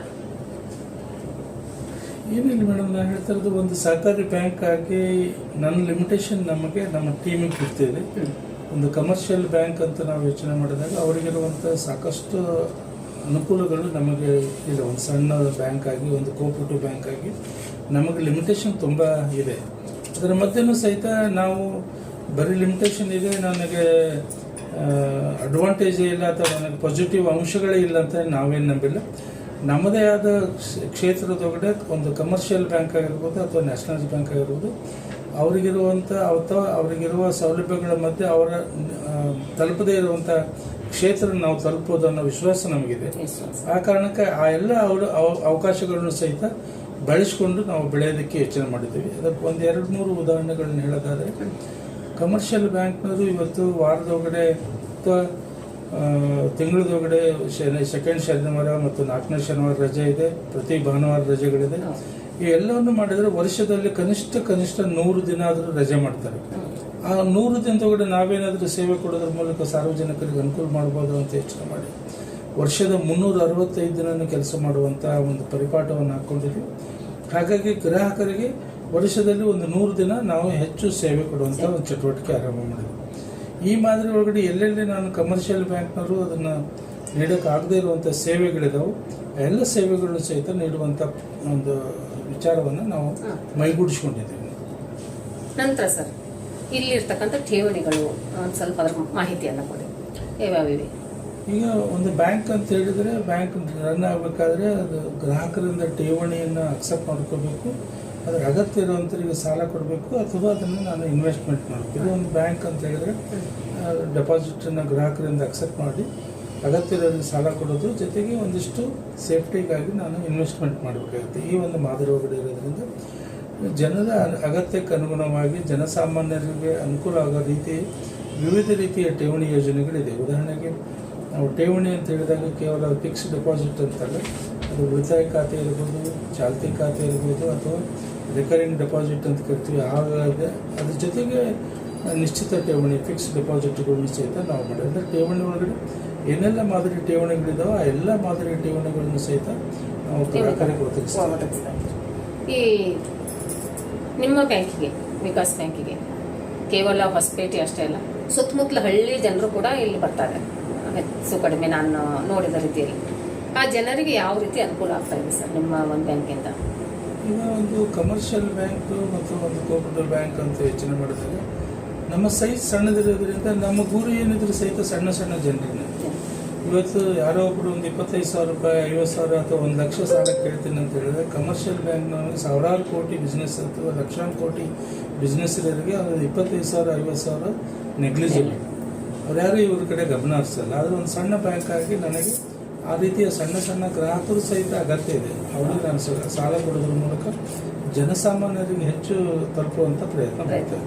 ಏನಿಲ್ಲ ಮೇಡಮ್ ನಾನು ಹೇಳ್ತಾ ಇರೋದು ಒಂದು ಸಹಕಾರಿ ಬ್ಯಾಂಕ್ ಆಗಿ ನನ್ನ ಲಿಮಿಟೇಷನ್ ನಮಗೆ, ನಮ್ಮ ಟೀಮಿಗೆ ಇರ್ತಿದೆ ಒಂದು ಕಮರ್ಷಿಯಲ್ ಬ್ಯಾಂಕ್ ಅಂತ ನಾವು ಯೋಚನೆ ಮಾಡಿದಾಗ ಅವರಿಗಿರುವಂಥ ಸಾಕಷ್ಟು ಅನುಕೂಲಗಳು ನಮಗೆ ಇದೆ. ಒಂದು ಸಣ್ಣ ಬ್ಯಾಂಕ್ ಆಗಿ, ಒಂದು ಕೋಪರೇಟಿವ್ ಬ್ಯಾಂಕ್ ಆಗಿ ನಮಗೆ ಲಿಮಿಟೇಷನ್ ತುಂಬ ಇದೆ. ಅದರ ಮಧ್ಯೆನೂ ಸಹಿತ ನಾವು ಬರೀ ಲಿಮಿಟೇಷನ್ ಇದೆ, ನನಗೆ ಅಡ್ವಾಂಟೇಜೇ ಇಲ್ಲ, ಅಥವಾ ನನಗೆ ಪಾಸಿಟಿವ್ ಅಂಶಗಳೇ ಇಲ್ಲ ಅಂತ ನಾವೇನು ನಂಬಿಲ್ಲ. ನಮ್ಮದೇ ಆದ ಕ್ಷ- ಕ್ಷೇತ್ರದೊಳಗಡೆ ಒಂದು ಕಮರ್ಷಿಯಲ್ ಬ್ಯಾಂಕ್ ಆಗಿರ್ಬೋದು ಅಥವಾ ನ್ಯಾಷನಲ್ ಬ್ಯಾಂಕ್ ಆಗಿರ್ಬೋದು ಅವರಿಗಿರುವಂಥ ಅಥವಾ ಅವರಿಗಿರುವ ಸೌಲಭ್ಯಗಳ ಮಧ್ಯೆ ಅವರ ತಲುಪದೇ ಇರುವಂಥ ಕ್ಷೇತ್ರ ನಾವು ತಲುಪೋದು ಅನ್ನೋ ವಿಶ್ವಾಸ ನಮಗಿದೆ. ಆ ಕಾರಣಕ್ಕೆ ಆ ಎಲ್ಲ ಅವರ ಅವ- ಅವಕಾಶಗಳನ್ನು ಸಹಿತ ಬಳಸಿಕೊಂಡು ನಾವು ಬೆಳೆಯೋದಕ್ಕೆ ಯೋಚನೆ ಮಾಡಿದ್ದೀವಿ. ಅದಕ್ಕೆ ಒಂದು ಎರಡು ಮೂರು ಉದಾಹರಣೆಗಳನ್ನ ಹೇಳೋದಾದರೆ ಕಮರ್ಷಿಯಲ್ ಬ್ಯಾಂಕ್ನವರು ಇವತ್ತು ವಾರದೊಳಗಡೆ ಅಥವಾ ತಿಂಗಳದೊಳಗಡೆ ಶನಿ ಸೆಕೆಂಡ್ ಶನಿವಾರ ಮತ್ತು ನಾಲ್ಕನೇ ಶನಿವಾರ ರಜೆ ಇದೆ. ಪ್ರತಿ ಭಾನುವಾರ ರಜೆಗಳಿದೆ. ಈ ಎಲ್ಲವನ್ನು ಮಾಡಿದರೆ ವರ್ಷದಲ್ಲಿ ಕನಿಷ್ಠ ಕನಿಷ್ಠ ನೂರು ದಿನ ಆದರೂ ರಜೆ ಮಾಡ್ತಾರೆ. ಆ ನೂರು ದಿನದೊಳಗಡೆ ನಾವೇನಾದರೂ ಸೇವೆ ಕೊಡೋದ್ರ ಮೂಲಕ ಸಾರ್ವಜನಿಕರಿಗೆ ಅನುಕೂಲ ಮಾಡ್ಬೋದು ಅಂತ ಯೋಚನೆ ಮಾಡಿ. ವರ್ಷದ ಮುನ್ನೂರ ಅರವತ್ತೈದು ದಿನ ಕೆಲಸ ಮಾಡುವಂಥ ಒಂದು ಪರಿಪಾಠವನ್ನು ಹಾಕ್ಕೊಂಡಿದ್ವಿ ಹಾಗಾಗಿ ಗ್ರಾಹಕರಿಗೆ ವರ್ಷದಲ್ಲಿ ಒಂದು ನೂರು ದಿನ ನಾವು ಹೆಚ್ಚು ಸೇವೆ ಕೊಡುವಂಥ ಒಂದು ಚಟುವಟಿಕೆ ಆರಂಭ ಮಾಡಿದ್ವಿ. ಈ ಮಾದರಿ ಒಳಗಡೆ ಎಲ್ಲೆಲ್ಲಿ ನಾನು ಕಮರ್ಷಿಯಲ್ ಬ್ಯಾಂಕ್ನವರು ಅದನ್ನು ನೀಡೋಕ್ಕಾಗದೇ ಇರುವಂಥ ಸೇವೆಗಳಿದಾವೆ ಎಲ್ಲ ಸೇವೆಗಳನ್ನು ಸಹಿತ ನೀಡುವಂಥ ಒಂದು ವಿಚಾರವನ್ನು ನಾವು ಮೈಗೂಡಿಸ್ಕೊಂಡಿದ್ದೀವಿ. ನಂತರ ಸರ್ ಇಲ್ಲಿರ್ತಕ್ಕಂಥ ಠೇವಣಿಗಳು ಸ್ವಲ್ಪ ಅದರ ಮಾಹಿತಿಯನ್ನು ಕೊಡಿ. ಯಾವ್ಯಾವಿವೆ ಈಗ ಒಂದು ಬ್ಯಾಂಕ್ ಅಂತ ಹೇಳಿದರೆ ಬ್ಯಾಂಕ್ ರನ್ ಆಗಬೇಕಾದ್ರೆ ಅದು ಗ್ರಾಹಕರಿಂದ ಠೇವಣಿಯನ್ನು ಅಕ್ಸೆಪ್ಟ್ ಮಾಡ್ಕೋಬೇಕು. ಅದ್ರ ಅಗತ್ಯ ಇರುವಂಥವ್ರಿಗೆ ಸಾಲ ಕೊಡಬೇಕು ಅಥವಾ ಅದನ್ನು ನಾನು ಇನ್ವೆಸ್ಟ್ಮೆಂಟ್ ಮಾಡಬೇಕು. ಇದು ಒಂದು ಬ್ಯಾಂಕ್ ಅಂತ ಹೇಳಿದ್ರೆ ಡೆಪಾಸಿಟನ್ನು ಗ್ರಾಹಕರಿಂದ ಅಕ್ಸೆಪ್ಟ್ ಮಾಡಿ ಅಗತ್ಯ ಇರೋರಿಗೆ ಸಾಲ ಕೊಡೋದು. ಜೊತೆಗೆ ಒಂದಿಷ್ಟು ಸೇಫ್ಟಿಗಾಗಿ ನಾನು ಇನ್ವೆಸ್ಟ್ಮೆಂಟ್ ಮಾಡಬೇಕಾಗುತ್ತೆ. ಈ ಒಂದು ಮಾದರಿ ಒಳಗಡೆ ಇರೋದ್ರಿಂದ ಜನರ ಅಗತ್ಯಕ್ಕೆ ಅನುಗುಣವಾಗಿ ಜನಸಾಮಾನ್ಯರಿಗೆ ಅನುಕೂಲ ಆಗೋ ರೀತಿ ವಿವಿಧ ರೀತಿಯ ಠೇವಣಿ ಯೋಜನೆಗಳಿದೆ. ಉದಾಹರಣೆಗೆ, ನಾವು ಠೇವಣಿ ಅಂತ ಹೇಳಿದಾಗ ಕೇವಲ ಫಿಕ್ಸ್ ಡೆಪಾಸಿಟ್ ಅಂತಲ್ಲ, ಅದು ಉಳಿತಾಯ ಖಾತೆ ಇರ್ಬೋದು, ಚಾಲ್ತಿ ಖಾತೆ ಇರ್ಬೋದು ಅಥವಾ ರಿಕರಿಂಗ್ ಡೆಪಾಸಿಟ್ ಅಂತ ಕರಿತೀವಿ ಹಾಗಾಗಿ ಅದ್ರ ಜೊತೆಗೆ ನಿಶ್ಚಿತ ಠೇವಣಿ ಫಿಕ್ಸ್ ಡೆಪಾಸಿಟ್ಗಳನ್ನು ಸಹಿತ ನಾವು ಮಾಡಿ ಅಂದರೆ ಠೇವಣಿ ಒಳಗಡೆ ಏನೆಲ್ಲ ಮಾದರಿ ಠೇವಣಿಗಳಿದಾವೆ ಆ ಎಲ್ಲ ಮಾದರಿ ಠೇವಣಿಗಳನ್ನು ಸಹಿತ ನಾವು ಗ್ರಾಹಕರಿಗೆ ಒದಗಿಸ್ತೇವೆ. ಈ ನಿಮ್ಮ ಬ್ಯಾಂಕಿಗೆ ವಿಕಾಸ್ ಬ್ಯಾಂಕಿಗೆ ಕೇವಲ ಹೊಸಪೇಟೆ ಅಷ್ಟೇ ಅಲ್ಲ ಸುತ್ತಮುತ್ತಲ ಹಳ್ಳಿ ಜನರು ಕೂಡ ಇಲ್ಲಿ ಬರ್ತಾರೆ. ಹೆಚ್ಚು ಕಡಿಮೆ ನಾನು ನೋಡಿದ ರೀತಿಯಲ್ಲಿ. ಆ ಜನರಿಗೆ ಯಾವ ರೀತಿ ಅನುಕೂಲ ಆಗ್ತಾ ಇದೆ ಸರ್ ನಿಮ್ಮ ಒಂದು ಬ್ಯಾಂಕಿಂದ? ಈಗ ಒಂದು ಕಮರ್ಷಿಯಲ್ ಬ್ಯಾಂಕ್ ಮತ್ತು ಒಂದು ಕೋಪರೇಟಿವ್ ಬ್ಯಾಂಕ್ ಅಂತ ಯೋಚನೆ ಮಾಡಿದಾಗ ನಮ್ಮ ಸೈಜ್ ಸಣ್ಣದಿರೋದ್ರಿಂದ ನಮ್ಮ ಗುರಿ ಏನಿದ್ರು ಸಹಿತ ಸಣ್ಣ ಸಣ್ಣ ಜನರನ್ನ ಇವತ್ತು ಯಾರೋ ಒಬ್ಬರು ಒಂದು ಇಪ್ಪತ್ತೈದು ಸಾವಿರ ರೂಪಾಯಿ, ಐವತ್ತು ಸಾವಿರ ಅಥವಾ ಒಂದು ಲಕ್ಷ ಸಾಲ ಕೇಳ್ತೀನಿ ಅಂತ ಹೇಳಿದ್ರೆ ಕಮರ್ಷಿಯಲ್ ಬ್ಯಾಂಕ್ನವ್ರಿಗೆ ಸಾವಿರಾರು ಕೋಟಿ ಬಿಸ್ನೆಸ್ ಅಥವಾ ಲಕ್ಷಾಂತರ ಕೋಟಿ ಬಿಸ್ನೆಸ್ ಇರೋರಿಗೆ ಅದು ಇಪ್ಪತ್ತೈದು ಸಾವಿರ, ಐವತ್ತು ಸಾವಿರ ನೆಗ್ಲಿಜಿಬಲ್ ಅವ್ರು ಯಾರು ಇವ್ರ ಕಡೆ ಗಮನ ಹರಿಸಲ್ಲ. ಆದರೆ ಒಂದು ಸಣ್ಣ ಬ್ಯಾಂಕ್ ಆಗಿ ನನಗೆ ಆ ರೀತಿಯ ಸಣ್ಣ ಸಣ್ಣ ಗ್ರಾಹಕರು ಸಹಿತ ಅಗತ್ಯ ಇದೆ. ಅವರಿಗೆ ನಾನು ಸಾಲ ಕೊಡೋದ್ರ ಮೂಲಕ ಜನಸಾಮಾನ್ಯರಿಗೆ ಹೆಚ್ಚು ತಲುಪುವಂಥ ಪ್ರಯತ್ನ ಮಾಡ್ತೇವೆ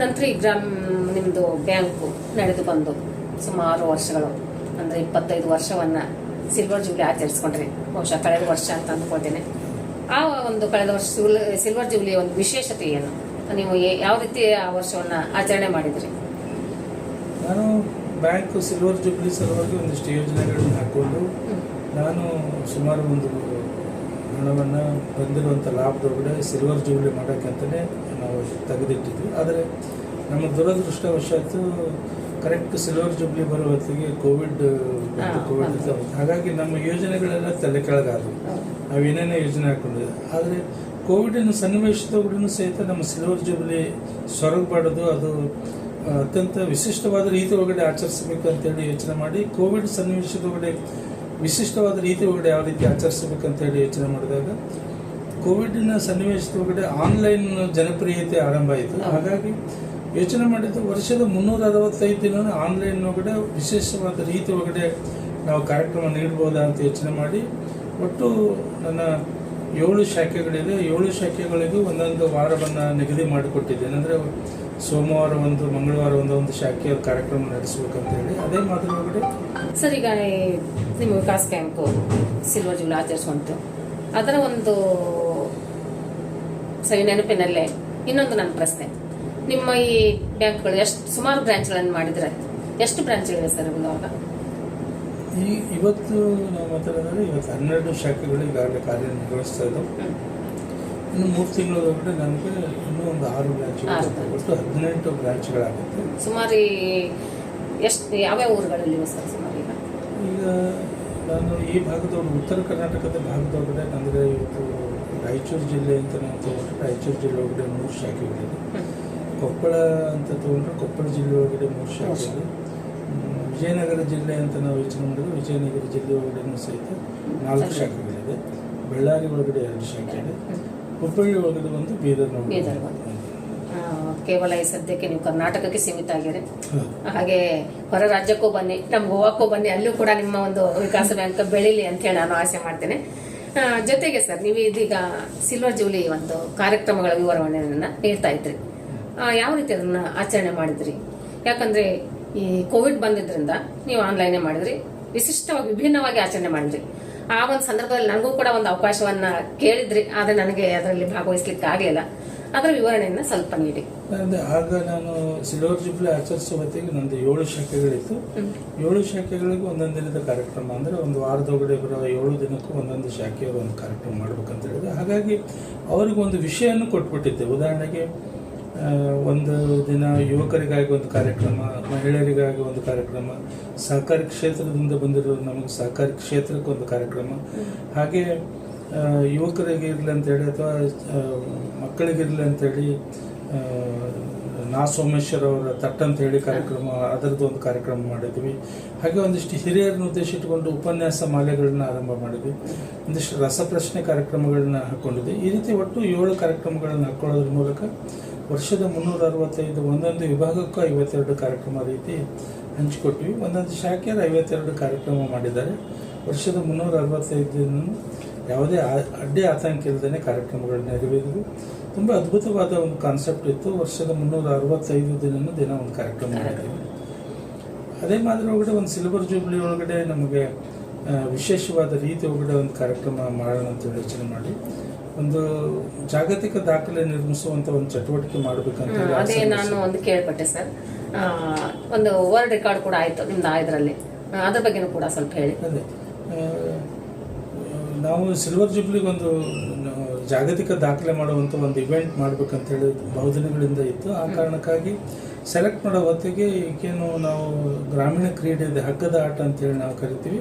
ನಂತರ ಈ ಗ್ರಾಮ ನಿಮ್ಮದು ಬ್ಯಾಂಕು ನಡೆದು ಬಂದು ಸುಮಾರು ವರ್ಷಗಳು ಅಂದರೆ ಇಪ್ಪತ್ತೈದು ವರ್ಷವನ್ನು ಸಿಲ್ವರ್ ಜೂಬ್ಲಿ ಆಚರಿಸ್ಕೊಂಡ್ರಿ. ಬಹುಶಃ ಕಳೆದ ವರ್ಷ ಅಂತ ಅಂದ್ಕೊಳ್ತೇನೆ. ಆ ಒಂದು ಕಳೆದ ವರ್ಷ ಸಿಲ್ವರ್ ಜೂಬ್ಲಿಯ ಒಂದು ವಿಶೇಷತೆ ಏನು? ನೀವು ಯಾವ ರೀತಿ ಆ ವರ್ಷವನ್ನು ಆಚರಣೆ ಮಾಡಿದ್ರಿ? ನಾನು ಬ್ಯಾಂಕ್ ಸಿಲ್ವರ್ ಜುಬ್ಲಿ ಸಲುವಾಗಿ ಒಂದಿಷ್ಟು ಯೋಜನೆಗಳನ್ನ ಹಾಕ್ಕೊಂಡು ನಾನು ಸುಮಾರು ಒಂದು ಹಣವನ್ನು ಬಂದಿರುವಂಥ ಲಾಭದೊಳಗಡೆ ಸಿಲ್ವರ್ ಜುಬ್ಲಿ ಮಾಡೋಕ್ಕಂತಲೇ ನಾವು ತೆಗೆದಿಟ್ಟಿದ್ವಿ. ಆದರೆ ನಮ್ಮ ದುರದೃಷ್ಟವಶಾತ್ತು ಕರೆಕ್ಟ್ ಸಿಲ್ವರ್ ಜುಬ್ಲಿ ಬರೋ ಹೊತ್ತಿಗೆ ಕೋವಿಡ್ ಕೋವಿಡ್. ಹಾಗಾಗಿ ನಮ್ಮ ಯೋಜನೆಗಳೆಲ್ಲ ತಲೆ ಕೆಳಗಾದವು. ನಾವೇನೇನೋ ಯೋಜನೆ ಹಾಕೊಂಡಿದ್ದೆ ಆದರೆ ಕೋವಿಡಿನ ಸನ್ನಿವೇಶದೊಳಗೂ ಸಹಿತ ನಮ್ಮ ಸಿಲ್ವರ್ ಜುಬ್ಲಿ ಸೊರಗಬಾರ್ದು ಅದು ಅತ್ಯಂತ ವಿಶಿಷ್ಟವಾದ ರೀತಿ ಒಳಗಡೆ ಆಚರಿಸಬೇಕು ಅಂತೇಳಿ ಯೋಚನೆ ಮಾಡಿ, ಕೋವಿಡ್ ಸನ್ನಿವೇಶದ ಒಳಗಡೆ ವಿಶಿಷ್ಟವಾದ ರೀತಿ ಒಳಗಡೆ ಯಾವ ರೀತಿ ಆಚರಿಸಬೇಕಂತೇಳಿ ಯೋಚನೆ ಮಾಡಿದಾಗ, ಕೋವಿಡ್ನ ಸನ್ನಿವೇಶದ ಒಳಗಡೆ ಆನ್ಲೈನ್ ಜನಪ್ರಿಯತೆ ಆರಂಭ ಆಯಿತು. ಹಾಗಾಗಿ ಯೋಚನೆ ಮಾಡಿದ್ದು ವರ್ಷದ ಮುನ್ನೂರ ಅರವತ್ತೈದು ದಿನ ಆನ್ಲೈನ್ ಒಳಗಡೆ ವಿಶೇಷವಾದ ರೀತಿ ಒಳಗಡೆ ನಾವು ಕಾರ್ಯಕ್ರಮ ನೀಡ್ಬೋದಾ ಅಂತ ಯೋಚನೆ ಮಾಡಿ, ಒಟ್ಟು ನನ್ನ ಏಳು ಶಾಖೆಗಳಿದೆ. ಏಳು ಶಾಖೆಗಳಿಗೂ ಒಂದೊಂದು ವಾರವನ್ನು ನಿಗದಿ ಮಾಡಿಕೊಟ್ಟಿದ್ದೇನೆ. ಅಂದರೆ ಸೋಮವಾರ ಒಂದು ಮಂಗಳವಾರ ಒಂದು ಒಂದು ಶಾಖೆಯ ಕಾರ್ಯಕ್ರಮ ನಡೆಸಬೇಕಂತ ಹೇಳಿ ಅದೇ ಮಾತು ಒಳಗಡೆ ಸರ್ ಈಗ ನಿಮ್ಮ ವಿಕಾಸ್ ಬ್ಯಾಂಕು ಸಿಲ್ವರ್ ಜೂಬ್ಲಿ ಆಚರಿಸುವಂತು ಅದರ ಒಂದು ಸರಿ ನೆನಪಿನಲ್ಲೇ ಇನ್ನೊಂದು ನನ್ನ ಪ್ರಶ್ನೆ. ನಿಮ್ಮ ಈ ಬ್ಯಾಂಕ್ಗಳು ಎಷ್ಟು ಸುಮಾರು ಬ್ರಾಂಚ್ಗಳನ್ನು ಮಾಡಿದ್ರೆ ಎಷ್ಟು ಬ್ರಾಂಚ್ಗಳಿವೆ ಸರ್ ಇವಾಗ? ಈ ಇವತ್ತು ನಾವು ಮಾತಾಡೋದಾದ್ರೆ ಇವತ್ತು ಹನ್ನೆರಡು ಶಾಖೆಗಳು ಈಗಾಗಲೇ ಕಾರ್ಯನಿರ್ವಹಿಸ್ತಾ ಇದ್ದಾವೆ. ಇನ್ನು ಮೂರು ತಿಂಗಳು ತಿಂಗಳೊಳಗಡೆ ನನಗೆ ಇನ್ನೂ ಒಂದು ಆರು ಬ್ರ್ಯಾಂಚ್ ಒಟ್ಟು ಹದಿನೆಂಟು ಬ್ರಾಂಚ್ಗಳಾಗುತ್ತೆ ಸುಮಾರು ಎಷ್ಟು ಯಾವ್ಯಾವ ಊರುಗಳಲ್ಲಿವೆ ಸರ್ ಸುಮಾರು ಈಗ? ಈಗ ನಾನು ಈ ಭಾಗದವ್ರು ಉತ್ತರ ಕರ್ನಾಟಕದ ಭಾಗದೊಳಗಡೆ ಅಂದರೆ ಇವತ್ತು ರಾಯಚೂರು ಜಿಲ್ಲೆ ಅಂತ ನಾವು ತಗೊಂಡ್ರೆ ರಾಯಚೂರು ಜಿಲ್ಲೆ ಒಳಗಡೆ ಮೂರು ಶಾಖೆಗಳಿದೆ ಕೊಪ್ಪಳ ಅಂತ ತಗೊಂಡ್ರೆ ಕೊಪ್ಪಳ ಜಿಲ್ಲೆ ಒಳಗಡೆ ಮೂರು ಶಾಖೆಗಳು ವಿಜಯನಗರ ಜಿಲ್ಲೆ ಅಂತ ನಾವು ಯೋಚನೆ ಮಾಡಿದ್ರೆ ವಿಜಯನಗರ ಜಿಲ್ಲೆ ಒಳಗಡೆ ಸಹಿತ ನಾಲ್ಕು ಶಾಖೆಗಳಿದೆ. ಬಳ್ಳಾರಿ ಒಳಗಡೆ ಎರಡು ಶಾಖೆ ಇದೆ. ಹುಬ್ಬಳ್ಳಿ ಒಳಗಡೆ ಒಂದು ಬೀದರ್ ಕೇವಲ ಈ ಸದ್ಯಕ್ಕೆ ನೀವು ಕರ್ನಾಟಕಕ್ಕೆ ಸೀಮಿತ ಆಗಿರಿ ಹೌದು. ಹಾಗೆ ಹೊರ ರಾಜ್ಯಕ್ಕೂ ಬನ್ನಿ ನಮ್ಮ ಗೋವಾಕ್ಕೂ ಬನ್ನಿ ಅಲ್ಲೂ ಕೂಡ ನಿಮ್ಮ ಒಂದು ವಿಕಾಸ ಬ್ಯಾಂಕ್ ಬೆಳೀಲಿ ಅಂತ ಹೇಳಿ ನಾನು ಆಸೆ ಮಾಡ್ತೇನೆ. ಜೊತೆಗೆ ಸರ್ ನೀವು ಇದೀಗ ಸಿಲ್ವರ್ ಜೂಲಿ ಒಂದು ಕಾರ್ಯಕ್ರಮಗಳ ವಿವರಣೆಯನ್ನ ನೀಡ್ತಾ ಇದ್ರಿ. ಯಾವ ರೀತಿ ಅದನ್ನ ಆಚರಣೆ ಮಾಡಿದ್ರಿ? ಯಾಕಂದ್ರೆ ಈ ಕೋವಿಡ್ ಬಂದಿದ್ರಿಂದ ನೀವು ಆನ್ಲೈನೇ ಮಾಡಿದ್ರಿ ವಿಶಿಷ್ಟವಾಗಿ ವಿಭಿನ್ನವಾಗಿ ಆಚರಣೆ ಮಾಡಿದ್ರಿ. ಆ ಒಂದು ಸಂದರ್ಭದಲ್ಲಿ ನನಗೂ ಕೂಡ ಒಂದು ಅವಕಾಶವನ್ನ ಕೇಳಿದ್ರಿ ಆದ್ರೆ ನನಗೆ ಅದರಲ್ಲಿ ಭಾಗವಹಿಸ್ಲಿಕ್ಕೆ ಆಗಲಿಲ್ಲ ಅದರ ವಿವರಣೆಯನ್ನ ಸ್ವಲ್ಪ ನೀಡಿ. ಅಂದ್ರೆ ಆಗ ನಾನು ಸಿಲ್ವರ್ ಜುಬ್ಲಿ ಆಚರಿಸುವ ಹೊತ್ತಿಗೆ ನಂದು ಏಳು ಶಾಖೆಗಳಿತ್ತು. ಏಳು ಶಾಖೆಗಳಿಗೂ ಒಂದೊಂದು ದಿನದ ಕಾರ್ಯಕ್ರಮ ಅಂದರೆ ಒಂದು ವಾರದೊಳಗಡೆ ಬರೋ ಏಳು ದಿನಕ್ಕೂ ಒಂದೊಂದು ಶಾಖೆಯವರು ಒಂದು ಕಾರ್ಯಕ್ರಮ ಮಾಡ್ಬೇಕಂತ ಹೇಳಿದ್ರೆ ಹಾಗಾಗಿ ಅವರಿಗೆ ಒಂದು ವಿಷಯವನ್ನು ಕೊಟ್ಬಿಟ್ಟಿದ್ದೆ. ಉದಾಹರಣೆಗೆ ಒಂದು ದಿನ ಯುವಕರಿಗಾಗಿ ಒಂದು ಕಾರ್ಯಕ್ರಮ, ಮಹಿಳೆಯರಿಗಾಗಿ ಒಂದು ಕಾರ್ಯಕ್ರಮ, ಸಹಕಾರಿ ಕ್ಷೇತ್ರದಿಂದ ಬಂದಿರೋ ನಮಗೆ ಸಹಕಾರಿ ಕ್ಷೇತ್ರಕ್ಕೆ ಒಂದು ಕಾರ್ಯಕ್ರಮ. ಹಾಗೆ ಯುವಕರಿಗೆ ಇರಲಿ ಅಂತೇಳಿ ಅಥವಾ ಮಕ್ಕಳಿಗಿರಲಿ ಅಂತೇಳಿ ನಾ ಸೋಮೇಶ್ವರ್ ಅವರ ತಟ್ ಅಂತ ಹೇಳಿ ಕಾರ್ಯಕ್ರಮ, ಅದರದ್ದು ಒಂದು ಕಾರ್ಯಕ್ರಮ ಮಾಡಿದ್ವಿ. ಹಾಗೆ ಒಂದಿಷ್ಟು ಹಿರಿಯರನ್ನ ಉದ್ದೇಶ ಇಟ್ಟುಕೊಂಡು ಉಪನ್ಯಾಸ ಮಾಲೆಗಳನ್ನ ಆರಂಭ ಮಾಡಿದ್ವಿ. ಒಂದಿಷ್ಟು ರಸಪ್ರಶ್ನೆ ಕಾರ್ಯಕ್ರಮಗಳನ್ನ ಹಾಕ್ಕೊಂಡಿದ್ವಿ ಈ ರೀತಿ ಒಟ್ಟು ಏಳು ಕಾರ್ಯಕ್ರಮಗಳನ್ನು ಹಾಕ್ಕೊಳ್ಳೋದ್ರ ಮೂಲಕ ವರ್ಷದ ಮುನ್ನೂರ ಅರವತ್ತೈದು, ಒಂದೊಂದು ವಿಭಾಗಕ್ಕೂ ಐವತ್ತೆರಡು ಕಾರ್ಯಕ್ರಮ ರೀತಿ ಹಂಚಿಕೊಟ್ಟಿವಿ. ಒಂದೊಂದು ಶಾಖೆಯರು ಐವತ್ತೆರಡು ಕಾರ್ಯಕ್ರಮ ಮಾಡಿದ್ದಾರೆ. ವರ್ಷದ ಮುನ್ನೂರ ಅರವತ್ತೈದು ಯಾವುದೇ ಅಡ್ಡಿ ಆತಂಕ ಇಲ್ಲದೇ ಕಾರ್ಯಕ್ರಮಗಳು ನೆರವೇರಿದ್ವು. ತುಂಬ ಅದ್ಭುತವಾದ ಒಂದು ಕಾನ್ಸೆಪ್ಟ್ ಇತ್ತು. ವರ್ಷದ ಮುನ್ನೂರ ಅರವತ್ತೈದು ದಿನ ದಿನ ಒಂದು ಕಾರ್ಯಕ್ರಮ ಮಾಡಿದ್ದೀವಿ ಅದೇ ಮಾದರಿ ಒಳಗಡೆ ಒಂದು ಸಿಲ್ವರ್ ಜೂಬ್ಲಿ ಒಳಗಡೆ ನಮಗೆ ವಿಶೇಷವಾದ ರೀತಿ ಒಳಗಡೆ ಒಂದು ಕಾರ್ಯಕ್ರಮ ಮಾಡೋಣ ಅಂತ ಯೋಚನೆ ಮಾಡಿ. ಒಂದು ಜಾಗತಿಕ ದಾಖಲೆ ನಿರ್ಮಿಸುವಂತ ಒಂದು ಚಟುವಟಿಕೆ ಮಾಡಬೇಕಂತ ಅದೇ ನಾನು ಒಂದು ಕೇಳ್ಪಟ್ಟೆ ಸರ್. ಒಂದು ವರ್ಲ್ಡ್ ರೆಕಾರ್ಡ್ ಕೂಡ ಆಯ್ತು ನಿಮ್ದು ಇದರಲ್ಲಿ ಅದ್ರ ಬಗ್ಗೆನೂ ಕೂಡ ಸ್ವಲ್ಪ ಹೇಳಿ. ಅದೇ. ನಾವು ಸಿಲ್ವರ್ ಜುಬ್ಲಿಗೆ ಒಂದು ಜಾಗತಿಕ ದಾಖಲೆ ಮಾಡುವಂಥ ಒಂದು ಇವೆಂಟ್ ಮಾಡ್ಬೇಕಂತ ಹೇಳಿ ಬಹುದಿನಗಳಿಂದ ಇತ್ತು. ಆ ಕಾರಣಕ್ಕಾಗಿ ಸೆಲೆಕ್ಟ್ ಮಾಡೋ ಹೊತ್ತಿಗೆ ಈಗೇನು ನಾವು ಗ್ರಾಮೀಣ ಕ್ರೀಡೆ ಇದೆ ಹಗ್ಗದ ಆಟ ಅಂತೇಳಿ ನಾವು ಕರಿತೀವಿ.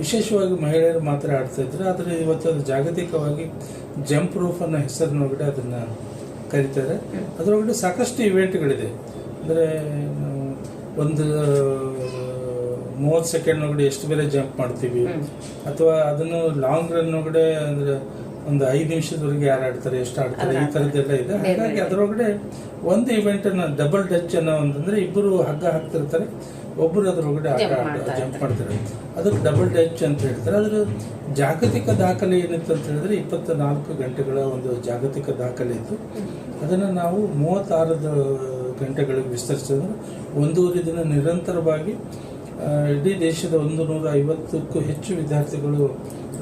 ವಿಶೇಷವಾಗಿ ಮಹಿಳೆಯರು ಮಾತ್ರ ಆಡ್ತಾಯಿದ್ರು ಆದರೆ ಇವತ್ತು ಅದು ಜಾಗತಿಕವಾಗಿ ಜಂಪ್ ರೂಫ್ ಅನ್ನೋ ಹೆಸರಿನೊಳಗಡೆ ಅದನ್ನು ಕರೀತಾರೆ. ಅದರೊಳಗಡೆ ಸಾಕಷ್ಟು ಇವೆಂಟ್ಗಳಿದೆ. ಅಂದರೆ ಒಂದು ಮೂವತ್ತು ಸೆಕೆಂಡ್ ಒಳಗಡೆ ಎಷ್ಟು ಬೇರೆ ಜಂಪ್ ಮಾಡ್ತೀವಿ. ಅಥವಾ ಅದನ್ನು ಲಾಂಗ್ ರನ್ ಒಳಗಡೆ ಅಂದ್ರೆ ಒಂದು ಐದು ನಿಮಿಷದವರೆಗೆ ಯಾರು ಆಡ್ತಾರೆ ಎಷ್ಟು ಆಡ್ತಾರೆ ಈ ಥರದ್ದೆಲ್ಲ ಇದೆ. ಹಾಗಾಗಿ ಅದರೊಳಗಡೆ ಒಂದು ಇವೆಂಟ್ ಅನ್ನ ಡಬಲ್ ಡಚ್ ಅನ್ನೋ ಅಂತಂದ್ರೆ ಇಬ್ಬರು ಹಗ್ಗ ಹಾಕ್ತಿರ್ತಾರೆ ಒಬ್ಬರು ಅದರೊಳಗಡೆ ಜಂಪ್ ಮಾಡ್ತಾರೆ ಅದಕ್ಕೆ ಡಬಲ್ ಡಚ್ ಅಂತ ಹೇಳ್ತಾರೆ. ಅದರ ಜಾಗತಿಕ ದಾಖಲೆ ಏನಿತ್ತು ಅಂತ ಹೇಳಿದ್ರೆ ಇಪ್ಪತ್ತ ನಾಲ್ಕು ಗಂಟೆಗಳ ಒಂದು ಜಾಗತಿಕ ದಾಖಲೆ ಇತ್ತು. ಅದನ್ನು ನಾವು ಮೂವತ್ತಾರು ಗಂಟೆಗಳಿಗೆ ವಿಸ್ತರಿಸಿದ್ರೆ. ಒಂದೂವರೆ ದಿನ ನಿರಂತರವಾಗಿ ಇಡೀ ದೇಶದ ಒಂದು ನೂರ ಐವತ್ತಕ್ಕೂ ಹೆಚ್ಚು ವಿದ್ಯಾರ್ಥಿಗಳು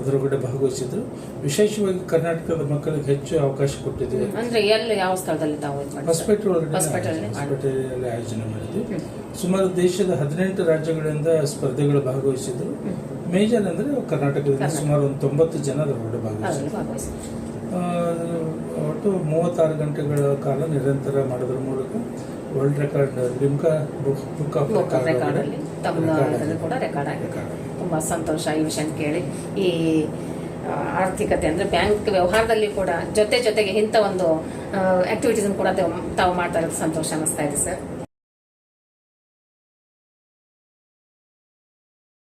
ಅದರೊಳಗಡೆ ಭಾಗವಹಿಸಿದ್ರು. ವಿಶೇಷವಾಗಿ ಕರ್ನಾಟಕದ ಮಕ್ಕಳಿಗೆ ಹೆಚ್ಚು ಅವಕಾಶ ಕೊಟ್ಟಿದ್ದೇವೆ ಅಂದ್ರೆ ಎಲ್ಲಿ ಯಾವ ಸ್ಥಳದಲ್ಲಿ ತಾವು ಇದು ಮಾಡಿದ್ದು? ಹೊಸಪೇಟೆ ಒಳಗಡೆ ಹೊಸಪೇಟೆಯಲ್ಲಿ ಆಯೋಜನೆ ಮಾಡಿದ್ವಿ. ಸುಮಾರು ದೇಶದ ಹದಿನೆಂಟು ರಾಜ್ಯಗಳಿಂದ ಸ್ಪರ್ಧೆಗಳು ಭಾಗವಹಿಸಿದ್ರು. ಮೇಜರ್ ಅಂದ್ರೆ ಕರ್ನಾಟಕದಿಂದ ಸುಮಾರು ಒಂದು ತೊಂಬತ್ತು ಜನ ಅದರೊಳಗಡೆ ಭಾಗವಹಿಸಿದ್ರು. ಒಟ್ಟು ಮೂವತ್ತಾರು ಗಂಟೆಗಳ ಕಾಲ ನಿರಂತರ ಮಾಡೋದ್ರ ಮೂಲಕ world record Limca book book of record ಇದರಲ್ಲಿ ಕೂಡ ರೆಕಾರ್ಡ್ ಆಗಿದೆ. ತುಂಬ ಸಂತೋಷ ಈ ವಿಷಯ ಕೇಳಿ. ಈ ಆರ್ಥಿಕತೆ ಅಂದರೆ ಬ್ಯಾಂಕ್ ವ್ಯವಹಾರದಲ್ಲಿ ಕೂಡ ಜೊತೆ ಜೊತೆಗೆ ಇಂಥ ಒಂದು ಆಕ್ಟಿವಿಟೀಸ್ ಕೂಡ ತಾವು ಮಾಡ್ತಾ ಇರೋದು ಸಂತೋಷ ಅನಿಸ್ತಾ ಇದೆ ಸರ್